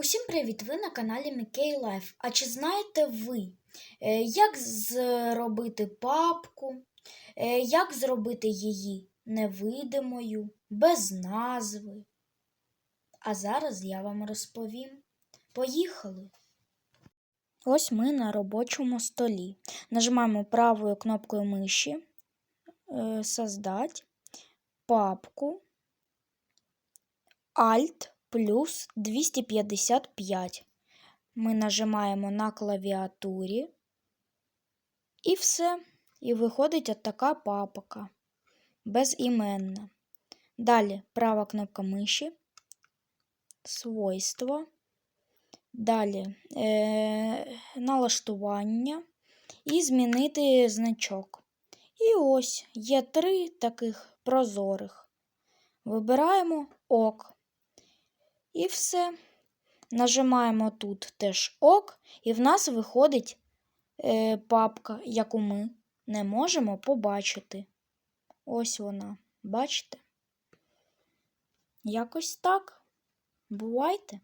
Усім привіт! Ви на каналі Мікей Лайф. А чи знаєте ви, е, як зробити папку, е, як зробити її невидимою, без назви? А зараз я вам розповім. Поїхали! Ось ми на робочому столі. Нажимаємо правою кнопкою миші е, Создать папку Alt плюс 255. Ми нажимаємо на клавіатурі. І все. І виходить от така папка. Безіменна. Далі права кнопка миші. Свойства. Далі е- налаштування. І змінити значок. І ось є три таких прозорих. Вибираємо ок. І все. Нажимаємо тут теж ок, і в нас виходить е, папка, яку ми не можемо побачити. Ось вона. Бачите? Якось так. Бувайте!